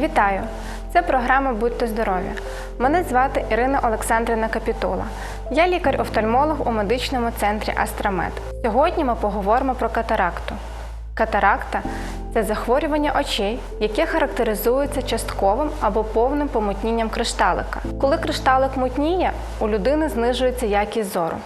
Вітаю! Це програма Будьте здорові. Мене звати Ірина Олександрівна Капітула. Я лікар-офтальмолог у медичному центрі Астрамед. Сьогодні ми поговоримо про катаракту. Катаракта це захворювання очей, яке характеризується частковим або повним помутнінням кришталика. Коли кришталик мутніє, у людини знижується якість зору.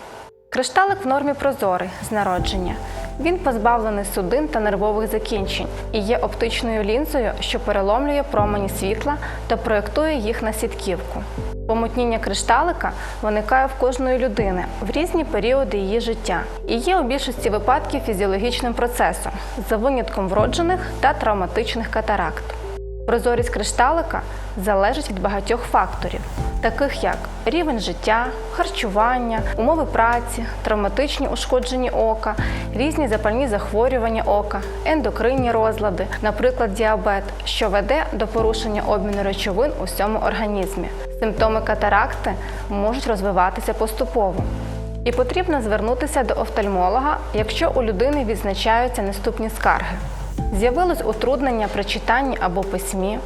Кришталик в нормі прозорий з народження. Він позбавлений судин та нервових закінчень і є оптичною лінзою, що переломлює промені світла та проєктує їх на сітківку. Помутніння кришталика виникає в кожної людини в різні періоди її життя і є у більшості випадків фізіологічним процесом за винятком вроджених та травматичних катаракт. Прозорість кришталика залежить від багатьох факторів, таких як рівень життя, харчування, умови праці, травматичні ушкодження ока, різні запальні захворювання ока, ендокринні розлади, наприклад, діабет, що веде до порушення обміну речовин у всьому організмі. Симптоми катаракти можуть розвиватися поступово. І потрібно звернутися до офтальмолога, якщо у людини відзначаються наступні скарги. З'явилось утруднення при читанні або письмі,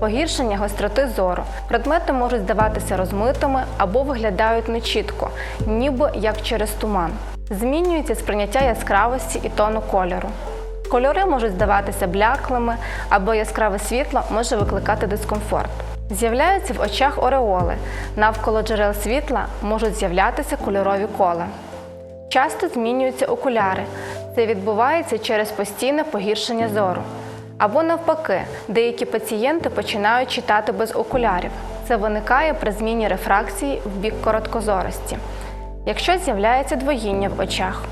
погіршення гостроти зору. Предмети можуть здаватися розмитими або виглядають нечітко, ніби як через туман. Змінюється сприйняття яскравості і тону кольору. Кольори можуть здаватися бляклими або яскраве світло може викликати дискомфорт. З'являються в очах ореоли. Навколо джерел світла можуть з'являтися кольорові кола. Часто змінюються окуляри. Це відбувається через постійне погіршення зору. Або навпаки, деякі пацієнти починають читати без окулярів. Це виникає при зміні рефракції в бік короткозорості. Якщо з'являється двоїння в очах.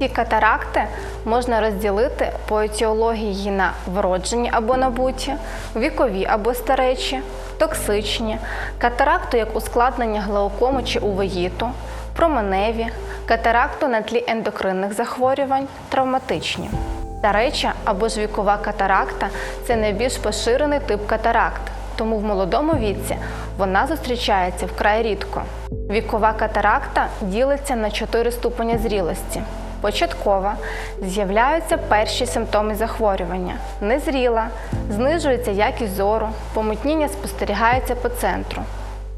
Ці катаракти можна розділити по етіології на вроджені або набуті, вікові або старечі, токсичні, катаракту як ускладнення глаукому чи увеїту, променеві, катаракту на тлі ендокринних захворювань, травматичні. Стареча або ж вікова катаракта це найбільш поширений тип катаракт, тому в молодому віці вона зустрічається вкрай рідко. Вікова катаракта ділиться на чотири ступені зрілості. Початкова з'являються перші симптоми захворювання. Незріла, знижується якість зору, помутніння спостерігається по центру.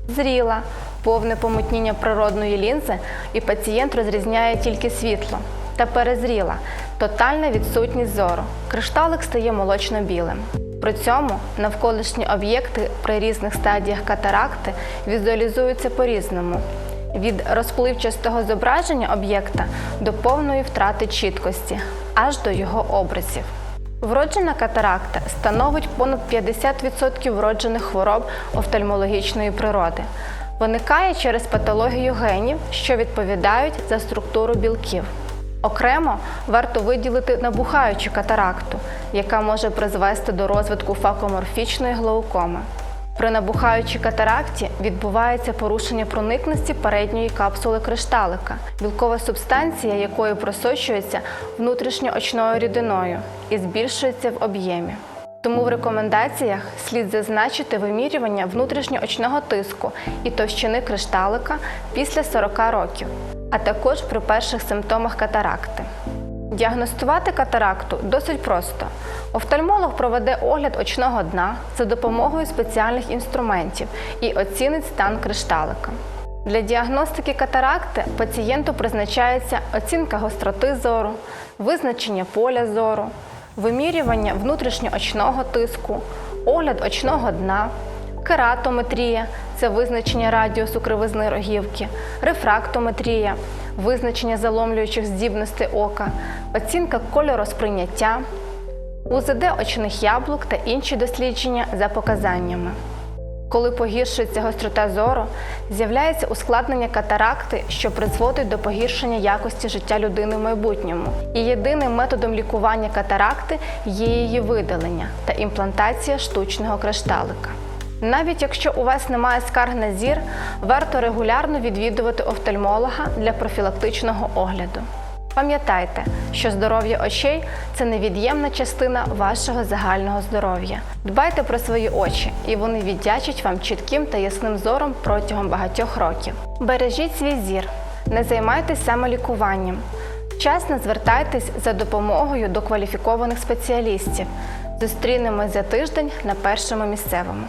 Зріла, повне помутніння природної лінзи, і пацієнт розрізняє тільки світло. Та перезріла, тотальна відсутність зору. Кришталик стає молочно-білим. При цьому навколишні об'єкти при різних стадіях катаракти візуалізуються по-різному від розпливчастого зображення об'єкта до повної втрати чіткості, аж до його образів. Вроджена катаракта становить понад 50% вроджених хвороб офтальмологічної природи. Виникає через патологію генів, що відповідають за структуру білків. Окремо варто виділити набухаючу катаракту, яка може призвести до розвитку факоморфічної глаукоми. При набухаючій катаракті відбувається порушення проникності передньої капсули кришталика, білкова субстанція якої просочується внутрішньоочною рідиною і збільшується в об'ємі. Тому в рекомендаціях слід зазначити вимірювання внутрішньоочного тиску і товщини кришталика після 40 років, а також при перших симптомах катаракти. Діагностувати катаракту досить просто. Офтальмолог проведе огляд очного дна за допомогою спеціальних інструментів і оцінить стан кришталика. Для діагностики катаракти пацієнту призначається оцінка гостроти зору, визначення поля зору, вимірювання внутрішньоочного тиску, огляд очного дна, кератометрія це визначення радіусу кривизни рогівки, рефрактометрія визначення заломлюючих здібностей ока, оцінка кольоросприйняття, УЗД очних яблук та інші дослідження за показаннями. Коли погіршується гострота зору, з'являється ускладнення катаракти, що призводить до погіршення якості життя людини в майбутньому. І єдиним методом лікування катаракти є її видалення та імплантація штучного кришталика. Навіть якщо у вас немає скарг на зір, варто регулярно відвідувати офтальмолога для профілактичного огляду. Пам'ятайте, що здоров'я очей це невід'ємна частина вашого загального здоров'я. Дбайте про свої очі, і вони віддячать вам чітким та ясним зором протягом багатьох років. Бережіть свій зір, не займайтесь самолікуванням. Вчасно звертайтесь за допомогою до кваліфікованих спеціалістів. Зустрінемось за тиждень на першому місцевому.